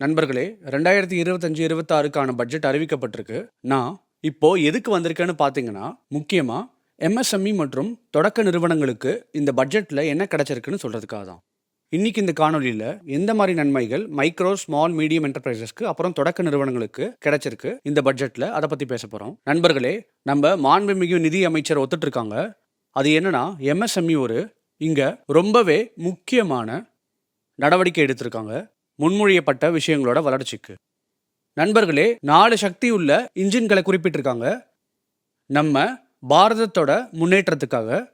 நண்பர்களே ரெண்டாயிரத்தி இருபத்தஞ்சு இருபத்தாறுக்கான பட்ஜெட் அறிவிக்கப்பட்டிருக்கு. நான் இப்போ எதுக்கு வந்திருக்கேன்னு பார்த்தீங்கன்னா முக்கியமாக எம்எஸ்எம்இ மற்றும் தொடக்க நிறுவனங்களுக்கு இந்த பட்ஜெட்டில் என்ன கிடைச்சிருக்குன்னு சொல்கிறதுக்காக தான். இன்னைக்கு இந்த காணொலியில் எந்த மாதிரி நன்மைகள் மைக்ரோ ஸ்மால் மீடியம் என்டர்பிரைசஸ்க்கு அப்புறம் தொடக்க நிறுவனங்களுக்கு கிடைச்சிருக்கு இந்த பட்ஜெட்டில் அதை பற்றி பேச போகிறோம் நண்பர்களே நம்ம மாண்புமிகு நிதி அமைச்சர் ஒத்துட்டு இருக்காங்க அது என்னன்னா எம்எஸ்எம்இ ஒரு இங்கே ரொம்பவே முக்கியமான நடவடிக்கை எடுத்திருக்காங்க. முன்மொழியப்பட்ட விஷயங்களோட வளர்ச்சிக்கு. நண்பர்களே நாலு சக்தி உள்ள இன்ஜின்களை குறிப்பிட்டிருக்காங்க. நம்ம பாரதத்தோட முன்னேற்றத்துக்காக.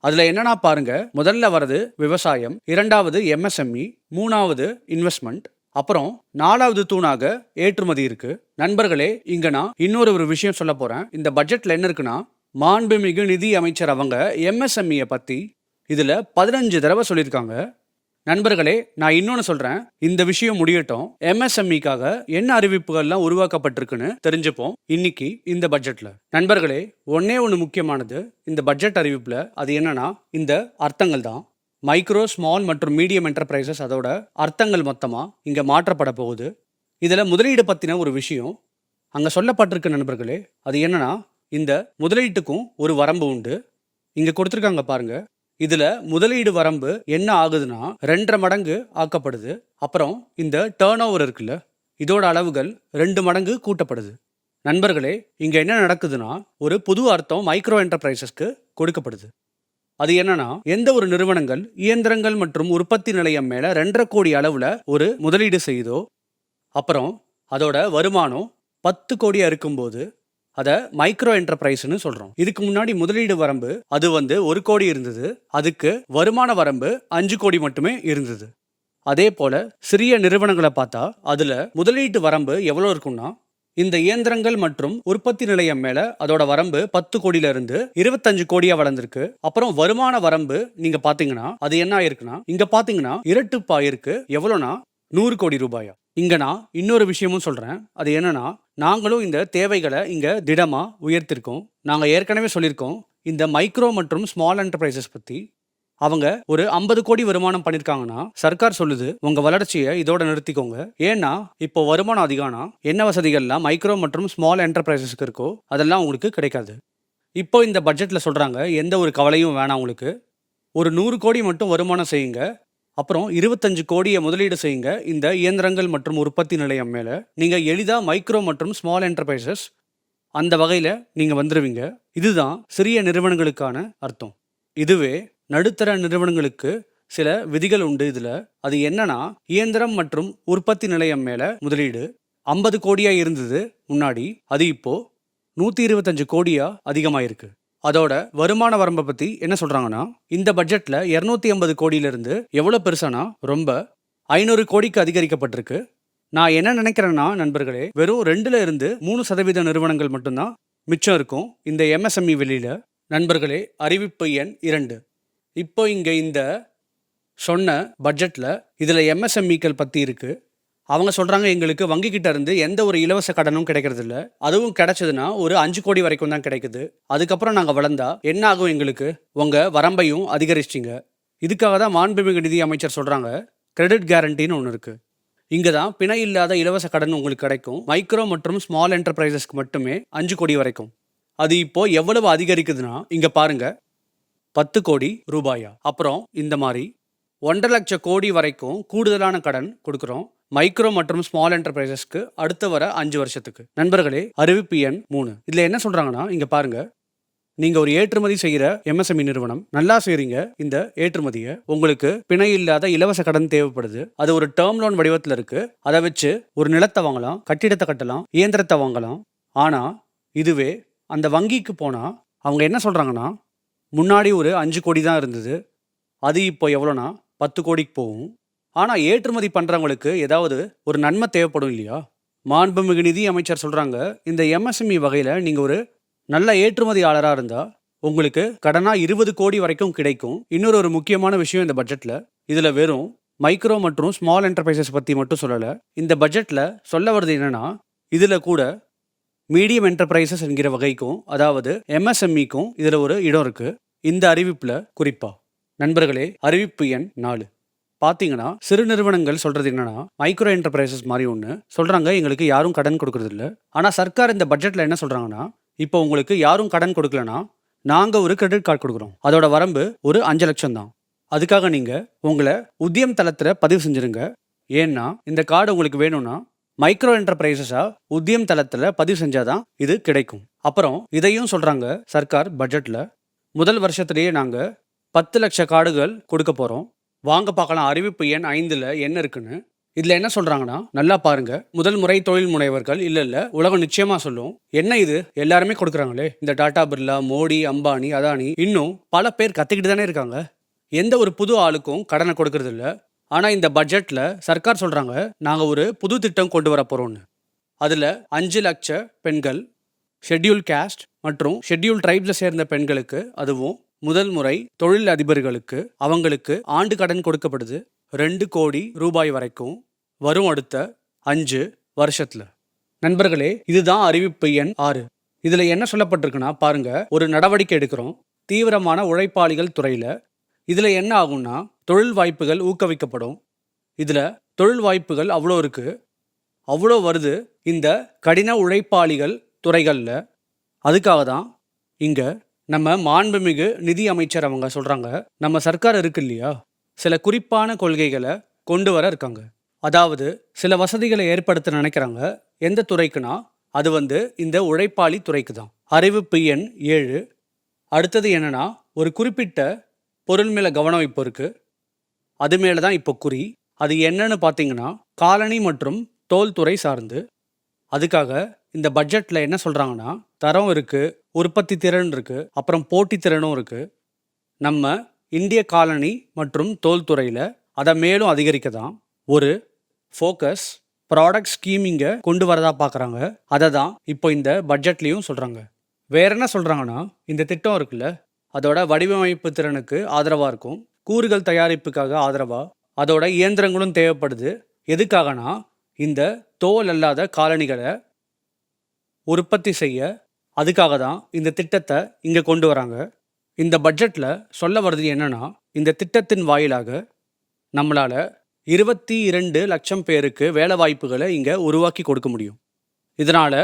அதில் என்னன்னா பாருங்க முதல்ல வர்றது விவசாயம் இரண்டாவது எம்எஸ்எம்இ மூணாவது இன்வெஸ்ட்மெண்ட் அப்புறம் நாலாவது தூணாக ஏற்றுமதி இருக்கு. நண்பர்களே இங்க நான் இன்னொரு ஒரு விஷயம் சொல்ல போறேன். இந்த பட்ஜெட்ல என்ன இருக்குன்னா மாண்புமிகு நிதி அமைச்சர் அவங்க எம்எஸ்எம்இயை பத்தி இதுல பதினஞ்சு தடவை சொல்லியிருக்காங்க. நண்பர்களே நான் இன்னொன்று சொல்றேன். இந்த விஷயம் முடியட்டும். எம்எஸ்எம்இக்காக என்ன அறிவிப்புகள்லாம் உருவாக்கப்பட்டிருக்குன்னு தெரிஞ்சுப்போம் இன்னைக்கு இந்த பட்ஜெட்ல நண்பர்களே ஒன்னே ஒன்று முக்கியமானது இந்த பட்ஜெட் அறிவிப்புல அது என்னன்னா இந்த அர்த்தங்கள் தான். மைக்ரோ ஸ்மால் மற்றும் மீடியம் என்டர்பிரைசஸ் அதோட அர்த்தங்கள் மொத்தமாக இங்கே மாற்றப்பட போகுது. இதில் முதலீடு பற்றின ஒரு விஷயம் அங்கே சொல்லப்பட்டிருக்க நண்பர்களே. அது என்னன்னா இந்த முதலீட்டுக்கும் ஒரு வரம்பு உண்டு. இங்கே கொடுத்துருக்காங்க பாருங்கள் இதில் முதலீடு வரம்பு என்ன ஆகுதுன்னா ரெண்டரை மடங்கு ஆக்கப்படுது. அப்புறம் இந்த டேர்ன் ஓவர் இருக்குல்ல இதோட அளவுகள் ரெண்டு மடங்கு கூட்டப்படுது. நண்பர்களே இங்கே என்ன நடக்குதுன்னா ஒரு புது அர்த்தம் மைக்ரோ என்டர்பிரைசஸ்க்கு கொடுக்கப்படுது. அது என்னன்னா எந்த ஒரு நிறுவனங்கள் இயந்திரங்கள் மற்றும் உற்பத்தி நிலையம் மேல ரெண்டரை கோடி அளவுல ஒரு முதலீடு செய்யுதோ அப்புறம் அதோட வருமானம் பத்து கோடியா இருக்கும்போது அதை மைக்ரோ என்டர்பிரைஸ்னு சொல்றோம். இதுக்கு முன்னாடி முதலீடு வரம்பு அது வந்து ஒரு கோடி இருந்தது. அதுக்கு வருமான வரம்பு அஞ்சு கோடி மட்டுமே இருந்தது. அதே போல சிறிய நிறுவனங்களை பார்த்தா அதுல முதலீட்டு வரம்பு எவ்வளோ இருக்கும்னா இந்த இயந்திரங்கள் மற்றும் உற்பத்தி நிலையம் மேல அதோட வரம்பு பத்து கோடியில இருந்து இருபத்தஞ்சு கோடியா வளர்ந்திருக்கு. அப்புறம் வருமான வரம்பு நீங்க பாத்தீங்கன்னா அது என்ன ஆயிருக்குன்னா இங்க பாத்தீங்கன்னா இரட்டுப்பா இருக்கு எவ்வளோனா நூறு கோடி ரூபாயா. இங்கே நான் இன்னொரு விஷயமும் சொல்கிறேன் அது என்னென்னா நாங்களும் இந்த தேவைகளை இங்கே திடமாக உயர்த்திருக்கோம். நாங்கள் ஏற்கனவே சொல்லியிருக்கோம் இந்த மைக்ரோ மற்றும் ஸ்மால் என்டர்பிரைசஸ் பற்றி அவங்க ஒரு ஐம்பது கோடி வருமானம் பண்ணியிருக்காங்கன்னா சர்க்கார் சொல்லுது உங்க வளர்ச்சியை இதோட நிறுத்திக்கோங்க. ஏன்னா இப்போ வருமானம் அதிகம்னா என்ன வசதிகள்லாம் மைக்ரோ மற்றும் ஸ்மால் என்டர்பிரைசஸ்க்கு இருக்கோ அதெல்லாம் உங்களுக்கு கிடைக்காது. இப்போ இந்த பட்ஜெட்டில் சொல்கிறாங்க எந்த ஒரு கவலையும் வேணாம் உங்களுக்கு. ஒரு நூறு கோடி மட்டும் வருமானம் செய்யுங்க அப்புறம் இருபத்தஞ்சு கோடியை முதலீடு செய்யுங்க. இந்த இயந்திரங்கள் மற்றும் உற்பத்தி நிலையம் மேலே. நீங்கள் எளிதாக மைக்ரோ மற்றும் ஸ்மால் என்டர்பிரைசஸ் அந்த வகையில் நீங்கள் வந்துடுவீங்க இதுதான் சிறிய நிறுவனங்களுக்கான அர்த்தம். இதுவே நடுத்தர நிறுவனங்களுக்கு சில விதிகள் உண்டு இதில். அது என்னன்னா இயந்திரம் மற்றும் உற்பத்தி நிலையம் மேலே முதலீடு ஐம்பது கோடியாக இருந்தது முன்னாடி. அது இப்போ நூற்றி இருபத்தஞ்சு கோடியாக அதிகமாயிருக்கு. அதோட வருமான வரம்பை பத்தி என்ன சொல்றாங்கன்னா இந்த பட்ஜெட்ல இருநூத்தி ஐம்பது கோடியிலிருந்து எவ்வளவு பெருசானா ரொம்ப ஐநூறு கோடிக்கு அதிகரிக்கப்பட்டிருக்கு. நான் என்ன நினைக்கிறேன்னா நண்பர்களே வெறும் ரெண்டுல இருந்து மூணு சதவீத நிறுவனங்கள் மட்டும்தான் மிச்சம் இருக்கும். இந்த எம்எஸ்எம்இ வெளியில நண்பர்களே அறிவிப்பு எண் இரண்டு. இப்போ இங்க இந்த சொன்ன பட்ஜெட்ல இதுல எம்எஸ்எம்இக்கள் பத்தி இருக்கு. அவங்க சொல்கிறாங்க எங்களுக்கு வங்கிக்கிட்ட இருந்து எந்த ஒரு இலவச கடனும் கிடைக்கிறதில்ல. அதுவும் கிடைச்சதுன்னா ஒரு அஞ்சு கோடி வரைக்கும் தான் கிடைக்குது. அதுக்கப்புறம் நாங்கள் வளர்ந்தா என்ன ஆகும் எங்களுக்கு? உங்கள் வரம்பையும் அதிகரிச்சிங்க இதுக்காக தான் மாண்புமிகு நிதி அமைச்சர் சொல்கிறாங்க கிரெடிட் கேரண்டின்னு ஒன்று இருக்குது இங்கே தான் பிணை இல்லாத இலவச கடன் உங்களுக்கு கிடைக்கும். மைக்ரோ மற்றும் ஸ்மால் என்டர்பிரைசஸ்க்கு மட்டுமே அஞ்சு கோடி வரைக்கும். அது இப்போ எவ்வளவு அதிகரிக்குதுன்னா இங்கே பாருங்க. பத்து கோடி ரூபாயா? அப்புறம் இந்த மாதிரி ஒன்றரை லட்சம் கோடி வரைக்கும் கூடுதலான கடன் கொடுக்குறோம். மைக்ரோ மற்றும் ஸ்மால் என்டர்பிரைசஸ்க்கு அடுத்த வர அஞ்சு வருஷத்துக்கு. நண்பர்களே அறிவிப்பு எண் மூணு. இதில் என்ன சொல்கிறாங்கன்னா இங்கே பாருங்க. நீங்கள் ஒரு ஏற்றுமதி செய்கிற எம்எஸ்எம்இ நிறுவனம் நல்லா செய்கிறீங்க இந்த ஏற்றுமதியை உங்களுக்கு பிணை இல்லாத இலவச கடன் தேவைப்படுது. அது ஒரு டேர்ம் லோன் வடிவத்தில் இருக்குது அதை வச்சு ஒரு நிலத்தை வாங்கலாம் கட்டிடத்தை கட்டலாம் இயந்திரத்தை வாங்கலாம். ஆனால் இதுவே அந்த வங்கிக்கு போனால் அவங்க என்ன சொல்கிறாங்கன்னா முன்னாடி ஒரு அஞ்சு கோடி தான் இருந்தது. அது இப்போ எவ்வளோனா பத்து கோடிக்கு போகும். ஆனால் ஏற்றுமதி பண்ணுறவங்களுக்கு ஏதாவது ஒரு நன்மை தேவைப்படும் இல்லையா? மாண்புமிகு நிதி அமைச்சர் சொல்கிறாங்க இந்த எம்எஸ்எம்இ வகையில் நீங்கள் ஒரு நல்ல ஏற்றுமதியாளராக இருந்தால் உங்களுக்கு கடனாக இருபது கோடி வரைக்கும் கிடைக்கும். இன்னொரு ஒரு முக்கியமான விஷயம் இந்த பட்ஜெட்டில் இதில் வெறும் மைக்ரோ மற்றும் ஸ்மால் என்டர்பிரைசஸ் பற்றி மட்டும் சொல்லலை. இந்த பட்ஜெட்டில் சொல்ல வருது என்னன்னா இதில் கூட மீடியம் என்டர்பிரைசஸ் என்கிற வகைக்கும் அதாவது எம்எஸ்எம்இக்கும் இதில் ஒரு இடம் இருக்குது இந்த அறிவிப்பில் குறிப்பாக நண்பர்களே அறிவிப்பு எண் நாலு. பார்த்தீங்கன்னா சிறு நிறுவனங்கள் சொல்றது என்னன்னா மைக்ரோ என்டர்பிரைசஸ் மாதிரி ஒன்று சொல்றாங்க எங்களுக்கு யாரும் கடன் கொடுக்கறது இல்லை ஆனால் சர்க்கார் இந்த பட்ஜெட்டில் என்ன சொல்றாங்கன்னா இப்போ உங்களுக்கு யாரும் கடன் கொடுக்கலனா நாங்கள் ஒரு கிரெடிட் கார்டு கொடுக்குறோம். அதோட வரம்பு ஒரு அஞ்சு லட்சம் தான். அதுக்காக நீங்கள் உங்களை உத்தியம் தளத்தில் பதிவு செஞ்சுருங்க. ஏன்னா இந்த கார்டு உங்களுக்கு வேணும்னா மைக்ரோ என்டர்பிரைசஸாக உத்தியம் தளத்தில் பதிவு செஞ்சாதான் இது கிடைக்கும். அப்புறம் இதையும் சொல்றாங்க சர்க்கார் பட்ஜெட்டில் முதல் வருஷத்திலேயே நாங்கள் பத்து லட்ச கார்டுகள் கொடுக்க போகிறோம் வாங்க பார்க்கலாம். அறிவிப்பு எண் ஐந்தில் என்ன இருக்குன்னு. இதில் என்ன சொல்கிறாங்கன்னா நல்லா பாருங்க. முதல் முறை தொழில் முனைவர்கள் இல்லை இல்லை உலகம் நிச்சயமாக சொல்லும். என்ன இது? எல்லாருமே கொடுக்குறாங்களே. இந்த டாடா பிர்லா மோடி அம்பானி அதானி இன்னும் பல பேர் கற்றுக்கிட்டு தானே இருக்காங்க. எந்த ஒரு புது ஆளுக்கும் கடனை கொடுக்கறது இல்லை. ஆனால் இந்த பட்ஜெட்டில் சர்க்கார் சொல்கிறாங்க நாங்கள் ஒரு புது திட்டம் கொண்டு வர போகிறோம்னு அதில் அஞ்சு லட்ச பெண்கள் ஷெட்யூல் கேஸ்ட் மற்றும் ஷெட்யூல் ட்ரைப்ஸை சேர்ந்த பெண்களுக்கு அதுவும் முதல் முறை தொழில் அதிபர்களுக்கு அவங்களுக்கு ஆண்டு கடன் கொடுக்கப்படுது ரெண்டு கோடி ரூபாய் வரைக்கும். வரும் அடுத்த அஞ்சு வருஷத்துல. நண்பர்களே இதுதான் அறிவிப்பு எண் ஆறு. இதுல என்ன சொல்லப்பட்டிருக்குன்னா பாருங்க ஒரு நடவடிக்கை எடுக்கிறோம். தீவிரமான உழைப்பாளிகள் துறையில. இதுல என்ன ஆகும்னா தொழில் வாய்ப்புகள் ஊக்குவிக்கப்படும். இதுல தொழில் வாய்ப்புகள் அவ்வளோ இருக்கு. அவ்வளோ வருது இந்த கடின உழைப்பாளிகள் துறைகளில். அதுக்காக தான் இங்கே நம்ம மாண்புமிகு நிதி அமைச்சர் அவங்க சொல்கிறாங்க நம்ம சர்க்கார் இருக்கு இல்லையா? சில குறிப்பான கொள்கைகளை கொண்டு வர இருக்காங்க. அதாவது சில வசதிகளை ஏற்படுத்த நினைக்கிறாங்க. எந்த துறைக்குன்னா அது வந்து இந்த உழைப்பாளி துறைக்கு தான் அறிவிப்பு எண் ஏழு. அடுத்தது என்னன்னா ஒரு குறிப்பிட்ட பொருள் மேலே கவனம் இப்போ இருக்குது அது மேலே தான் இப்போ குறி. அது என்னன்னு பார்த்தீங்கன்னா காலனி மற்றும் தோல் துறை சார்ந்து. அதுக்காக இந்த பட்ஜெட்டில் என்ன சொல்கிறாங்கன்னா தரம் இருக்குது உற்பத்தி திறன் இருக்குது அப்புறம் போட்டி திறனும் இருக்குது நம்ம இந்திய காலனி மற்றும் தோல் துறையில் அதை மேலும் அதிகரிக்க தான் ஒரு ஃபோக்கஸ் ப்ராடக்ட் ஸ்கீமிங்கை கொண்டு வரதா பார்க்குறாங்க அதை தான் இப்போ இந்த பட்ஜெட்லேயும் சொல்கிறாங்க வேற என்ன சொல்கிறாங்கன்னா இந்த திட்டம் இருக்குல்ல அதோட வடிவமைப்பு திறனுக்கு ஆதரவாக இருக்கும். கூறுகள் தயாரிப்புக்காக ஆதரவாக அதோட இயந்திரங்களும் தேவைப்படுது. எதுக்காகனா இந்த தோல் அல்லாத காலணிகளை உற்பத்தி செய்ய அதுக்காக தான் இந்த திட்டத்தை இங்கே கொண்டு வராங்க. இந்த பட்ஜெட்டில் சொல்ல வர்றது என்னன்னா இந்த திட்டத்தின் வாயிலாக நம்மளால் இருபத்தி இரண்டு லட்சம் பேருக்கு வேலை வாய்ப்புகளை இங்கே உருவாக்கி கொடுக்க முடியும். இதனால்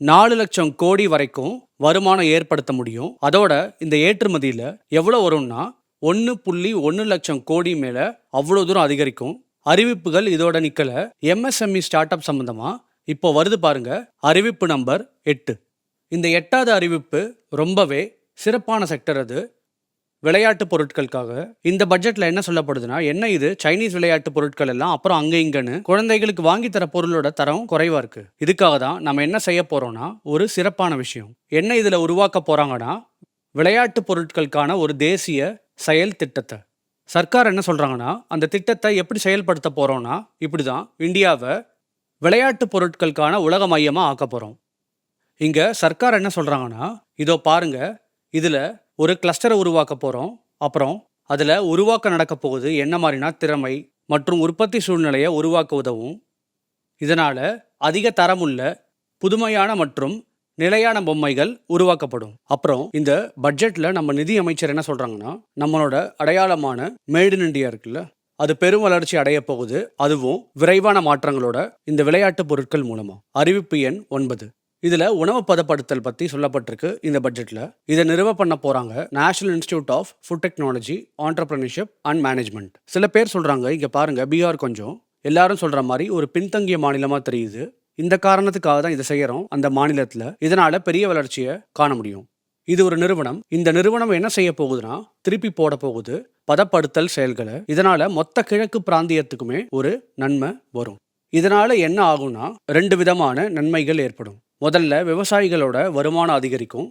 நாலு லட்சம் கோடி வரைக்கும் வருமானம் ஏற்படுத்த முடியும். அதோட இந்த ஏற்றுமதியில் எவ்வளோ வரும்னா ஒன்று புள்ளி ஒன்று லட்சம் கோடி மேலே அவ்வளோ தூரம் அதிகரிக்கும். அறிவிப்புகள் இதோட நிற்கலை எம்எஸ்எம்இ ஸ்டார்ட் அப் சம்மந்தமாக இப்போ வருது பாருங்க. அறிவிப்பு நம்பர் எட்டு. இந்த எட்டாவது அறிவிப்பு ரொம்பவே சிறப்பான செக்டர் அது. விளையாட்டு பொருட்களுக்காக. இந்த பட்ஜெட்டில் என்ன சொல்லப்படுதுன்னா என்ன இது? சைனீஸ் விளையாட்டு பொருட்கள் எல்லாம் அப்புறம் அங்கே இங்கன்னு குழந்தைகளுக்கு வாங்கி தர பொருளோட தரம் குறைவாக இருக்குது இதுக்காக தான் நம்ம என்ன செய்ய போகிறோன்னா ஒரு சிறப்பான விஷயம். என்ன இதில் உருவாக்க போகிறாங்கன்னா விளையாட்டு பொருட்களுக்கான ஒரு தேசிய செயல் திட்டத்தை. சர்க்கார் என்ன சொல்கிறாங்கன்னா அந்த திட்டத்தை எப்படி செயல்படுத்த இப்படி தான் இந்தியாவை விளையாட்டு பொருட்களுக்கான உலக மையமாக ஆக்க போகிறோம் இங்கே சர்க்கார் என்ன சொல்கிறாங்கன்னா இதோ பாருங்க இதில் ஒரு கிளஸ்டரை உருவாக்க போகிறோம் அப்புறம் அதில் உருவாக்க நடக்க போகுது என்ன மாதிரினா திறமை மற்றும் உற்பத்தி சூழ்நிலையை உருவாக்க உதவும். இதனால் அதிக தரமுள்ள புதுமையான மற்றும் நிலையான பொம்மைகள் உருவாக்கப்படும். அப்புறம் இந்த பட்ஜெட்டில் நம்ம நிதி அமைச்சர் என்ன சொல்கிறாங்கன்னா நம்மளோட அடையாளமான மேடு இன் இந்தியா இருக்குல்ல அது பெரும் வளர்ச்சி அடைய போகுது. அதுவும் விரைவான மாற்றங்களோட இந்த விளையாட்டு பொருட்கள் மூலமா. அறிவிப்பு எண் ஒன்பது. இதில் உணவு பதப்படுத்தல் பற்றி சொல்லப்பட்டிருக்கு இந்த பட்ஜெட்டில் இதை நிறுவ பண்ண போகிறாங்க national institute of food technology entrepreneurship and management சில பேர் சொல்கிறாங்க இங்கே பாருங்கள் பீகார் கொஞ்சம். எல்லாரும் சொல்கிற மாதிரி ஒரு பின்தங்கிய மாநிலமாக தெரியுது. இந்த காரணத்துக்காக தான் இதை செய்கிறோம் அந்த மாநிலத்தில் இதனால் பெரிய வளர்ச்சியை காண முடியும். இது ஒரு நிறுவனம். இந்த நிறுவனம் என்ன செய்ய போகுதுன்னா திருப்பி போட போகுது. பதப்படுத்தல் செயல்களை. இதனால மொத்த கிழக்கு பிராந்தியத்துக்குமே ஒரு நன்மை வரும். இதனால என்ன ஆகும்னா ரெண்டு விதமான நன்மைகள் ஏற்படும். முதல்ல விவசாயிகளோட வருமானம் அதிகரிக்கும்.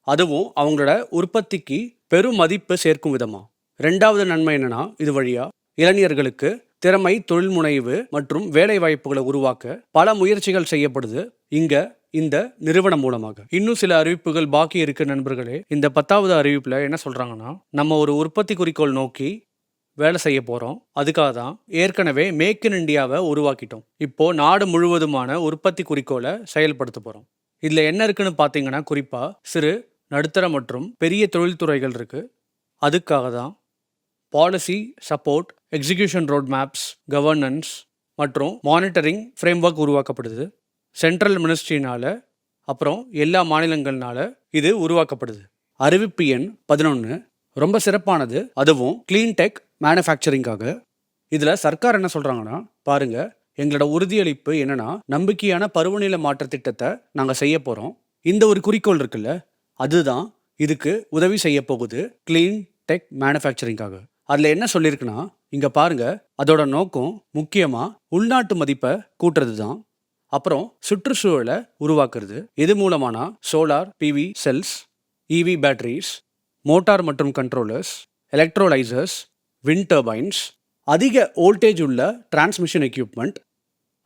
அதுவும் அவங்களோட உற்பத்திக்கு பெரும் மதிப்பு சேர்க்கும் விதமா. ரெண்டாவது நன்மை என்னன்னா இது வழியா இளைஞர்களுக்கு திறமை தொழில் முனைவு மற்றும் வேலை வாய்ப்புகளை உருவாக்க பல முயற்சிகள் செய்யப்படுது. இங்க இந்த நிறுவனம் மூலமாக. இன்னும் சில அறிவிப்புகள் பாக்கி இருக்கு நண்பர்களே. இந்த பத்தாவது அறிவிப்பில் என்ன சொல்கிறாங்கன்னா நம்ம ஒரு உற்பத்தி குறிக்கோள் நோக்கி வேலை செய்ய போகிறோம் அதுக்காக தான் ஏற்கனவே மேக் இன் இண்டியாவை உருவாக்கிட்டோம். இப்போ நாடு முழுவதுமான உற்பத்தி குறிக்கோளை செயல்படுத்த போகிறோம் இதில் என்ன இருக்குன்னு பார்த்தீங்கன்னா குறிப்பாக சிறு நடுத்தர மற்றும் பெரிய தொழில்துறைகள் இருக்குது அதுக்காக தான் policy support execution road maps governance மற்றும் மானிட்டரிங் ஃப்ரேம்வொர்க் உருவாக்கப்படுது. சென்ட்ரல் மினிஸ்ட்ரினால் அப்புறம் எல்லா மாநிலங்கள்னால இது உருவாக்கப்படுது. அறிவிப்பு எண் பதினொன்று ரொம்ப சிறப்பானது. அதுவும் க்ளீன் டெக் மேனுஃபேக்சரிங்காக இதில் சர்க்கார் என்ன சொல்கிறாங்கன்னா பாருங்கள் எங்களோட உறுதியளிப்பு என்னன்னா நம்பிக்கையான பருவநிலை மாற்ற திட்டத்தை நாங்கள் செய்ய போகிறோம் இந்த ஒரு குறிக்கோள் இருக்குல்ல அதுதான் இதுக்கு உதவி செய்ய போகுது க்ளீன் டெக் மேனுஃபேக்சரிங்காக அதில் என்ன சொல்லியிருக்குன்னா இங்கே பாருங்க அதோட நோக்கம் முக்கியமாக உள்நாட்டு மதிப்பை கூட்டுறது தான் அப்புறம் சுற்றுச்சூழலை உருவாக்குறது. இது மூலமானா solar PV cells EV batteries motor மற்றும் கண்ட்ரோலர்ஸ் எலக்ட்ரோலைசர்ஸ் விண்ட் டர்பைன்ஸ் அதிக வோல்டேஜ் உள்ள டிரான்ஸ்மிஷன் எக்யூப்மெண்ட்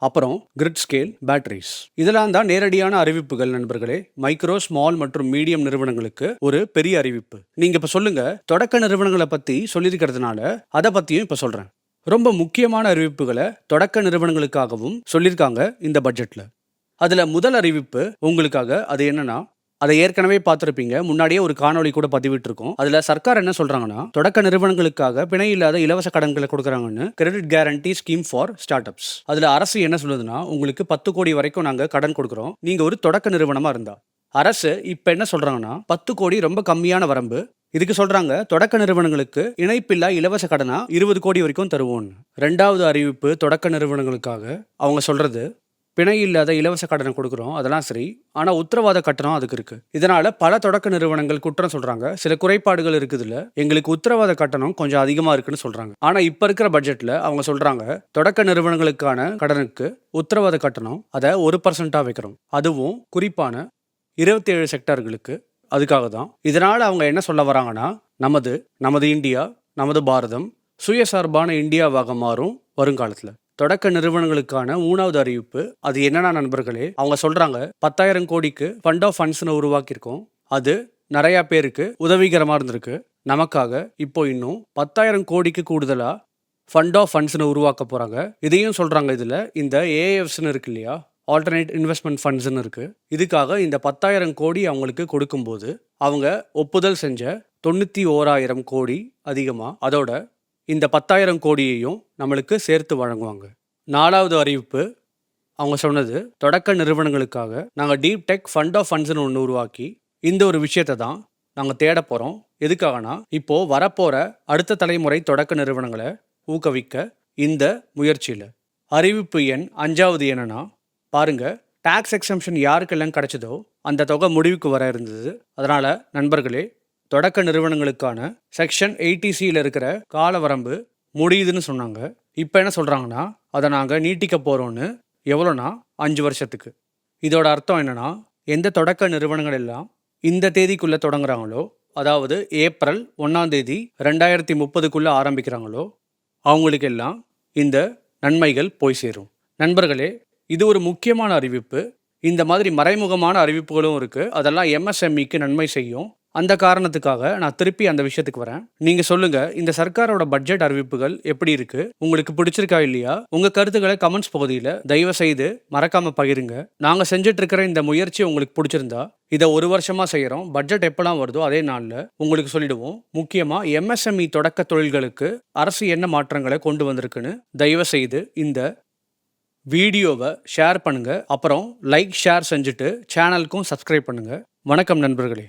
அப்புறம் கிரிட் ஸ்கேல் பேட்டரிஸ் இதெல்லாம் தான் நேரடியான அறிவிப்புகள் நண்பர்களே. மைக்ரோ ஸ்மால் மற்றும் மீடியம் நிறுவனங்களுக்கு ஒரு பெரிய அறிவிப்பு. நீங்க இப்ப சொல்லுங்க தொடக்க நிறுவனங்களை பத்தி சொல்லியிருக்கிறதுனால அதை பத்தியும் இப்ப சொல்றேன். ரொம்ப முக்கியமான அறிவிப்புகளை தொடக்க நிறுவனங்களுக்காகவும் சொல்லியிருக்காங்க இந்த பட்ஜெட்டில் அதில் முதல் அறிவிப்பு உங்களுக்காக அது என்னன்னா அதை ஏற்கனவே பார்த்துருப்பீங்க. முன்னாடியே ஒரு காணொளி கூட பதிவிட்டிருக்கோம். அதில் சர்க்கார் என்ன சொல்கிறாங்கன்னா தொடக்க நிறுவனங்களுக்காக பிணை இல்லாத இலவச கடன்களை கொடுக்குறாங்கன்னு credit guarantee scheme for start ups அதில் அரசு என்ன சொல்லுதுன்னா உங்களுக்கு பத்து கோடி வரைக்கும் நாங்கள் கடன் கொடுக்குறோம். நீங்கள் ஒரு தொடக்க நிறுவனமாக இருந்தால் அரசு இப்ப என்ன சொல்றாங்கன்னா பத்து கோடி ரொம்ப கம்மியான வரம்பு. இதுக்கு சொல்றாங்க தொடக்க நிறுவனங்களுக்கு இணைப்பில்லா இலவச கடனா இருபது கோடி வரைக்கும் தருவோம்னு ரெண்டாவது அறிவிப்பு தொடக்க நிறுவனங்களுக்காக. அவங்க சொல்றது பிணை இல்லாத இலவச கடனை கொடுக்குறோம் அதெல்லாம் சரி. ஆனால் உத்தரவாத கட்டணம் அதுக்கு இருக்கு. இதனால பல தொடக்க நிறுவனங்கள் குற்றம் சொல்றாங்க. சில குறைபாடுகள் இருக்குதுல எங்களுக்கு உத்தரவாத கட்டணம் கொஞ்சம் அதிகமாக இருக்குன்னு சொல்றாங்க. ஆனால் இப்போ இருக்கிற பட்ஜெட்ல அவங்க சொல்றாங்க தொடக்க நிறுவனங்களுக்கான கடனுக்கு உத்தரவாத கட்டணம் அதை ஒரு பர்சன்டா வைக்கிறோம். அதுவும் குறிப்பான இருபத்தி ஏழு செக்டார்களுக்கு அதுக்காக தான் இதனால் அவங்க என்ன சொல்ல வராங்கன்னா நமது நமது இந்தியா நமது பாரதம் சுயசார்பான இந்தியாவாக மாறும் வருங்காலத்தில். தொடக்க நிறுவனங்களுக்கான மூணாவது அறிவிப்பு அது என்னன்னா நண்பர்களே அவங்க சொல்றாங்க பத்தாயிரம் கோடிக்கு ஃபண்ட் ஆஃப் ஃபண்ட்ஸ்னு உருவாக்கியிருக்கோம். அது நிறையா பேருக்கு உதவிகரமாக இருந்திருக்கு. நமக்காக இப்போ இன்னும் பத்தாயிரம் கோடிக்கு கூடுதலாக ஃபண்ட் ஆஃப் ஃபண்ட்ஸ்னு உருவாக்க போகிறாங்க இதையும் சொல்கிறாங்க இதில் இந்த ஏஎஃப்ஸ்னு இருக்கு இல்லையா? ஆல்டர்னேட் இன்வெஸ்ட்மெண்ட் ஃபண்ட்ஸ்னு இருக்குது இதுக்காக இந்த பத்தாயிரம் கோடி அவங்களுக்கு கொடுக்கும்போது அவங்க ஒப்புதல் செஞ்ச தொண்ணூற்றி ஓராயிரம் கோடி அதிகமாக அதோட இந்த பத்தாயிரம் கோடியையும் நம்மளுக்கு சேர்த்து வழங்குவாங்க. நாலாவது அறிவிப்பு அவங்க சொன்னது தொடக்க நிறுவனங்களுக்காக நாங்கள் டீப் டெக் ஃபண்ட் ஆஃப் ஃபண்ட்ஸ்னு ஒன்று உருவாக்கி இந்த ஒரு விஷயத்தை தான் நாங்கள் தேட போகிறோம் எதுக்காகனா இப்போது வரப்போகிற அடுத்த தலைமுறை தொடக்க நிறுவனங்களை ஊக்குவிக்க இந்த முயற்சியில். அறிவிப்பு எண் அஞ்சாவது என்னன்னா பாருங்க டாக்ஸ் எக்ஸம்ஷன் யாருக்கெல்லாம் கிடைச்சதோ அந்த தொகை முடிவுக்கு வர இருந்தது. அதனால நண்பர்களே தொடக்க நிறுவனங்களுக்கான செக்ஷன் எயிட்டிசியில் இருக்கிற கால வரம்பு முடியுதுன்னு சொன்னாங்க. இப்போ என்ன சொல்கிறாங்கன்னா அதை நாங்கள் நீட்டிக்க போகிறோன்னு எவ்வளோனா அஞ்சு வருஷத்துக்கு. இதோட அர்த்தம் என்னென்னா எந்த தொடக்க நிறுவனங்கள் எல்லாம் இந்த தேதிக்குள்ளே தொடங்குறாங்களோ அதாவது ஏப்ரல் ஒன்றாம் தேதி ரெண்டாயிரத்தி முப்பதுக்குள்ளே ஆரம்பிக்கிறாங்களோ அவங்களுக்கு எல்லாம் இந்த நன்மைகள் போய் சேரும். நண்பர்களே இது ஒரு முக்கியமான அறிவிப்பு. இந்த மாதிரி மறைமுகமான அறிவிப்புகளும் இருக்குது அதெல்லாம் எம்எஸ்எம்இக்கு நன்மை செய்யும். அந்த காரணத்துக்காக நான் திருப்பி அந்த விஷயத்துக்கு வரேன். நீங்கள் சொல்லுங்கள் இந்த சர்க்காரோட பட்ஜெட் அறிவிப்புகள் எப்படி இருக்குது உங்களுக்கு பிடிச்சிருக்கா இல்லையா? உங்கள் கருத்துக்களை கமெண்ட்ஸ் பகுதியில் தயவு செய்து மறக்காமல் பகிருங்க. நாங்கள் செஞ்சிட்ருக்கிற இந்த முயற்சி உங்களுக்கு பிடிச்சிருந்தா இதை ஒரு வருஷமாக செய்கிறோம் பட்ஜெட் எப்பெல்லாம் வருதோ அதே நாளில் உங்களுக்கு சொல்லிடுவோம். முக்கியமாக எம்எஸ்எம்இ தொடக்க தொழில்களுக்கு அரசு என்ன மாற்றங்களை கொண்டு வந்திருக்குன்னு தயவு செய்து இந்த வீடியோவை ஷேர் பண்ணுங்கள் அப்புறம் லைக் ஷேர் செஞ்சுட்டு சேனலுக்கும் சப்ஸ்கிரைப் பண்ணுங்கள் வணக்கம் நண்பர்களே.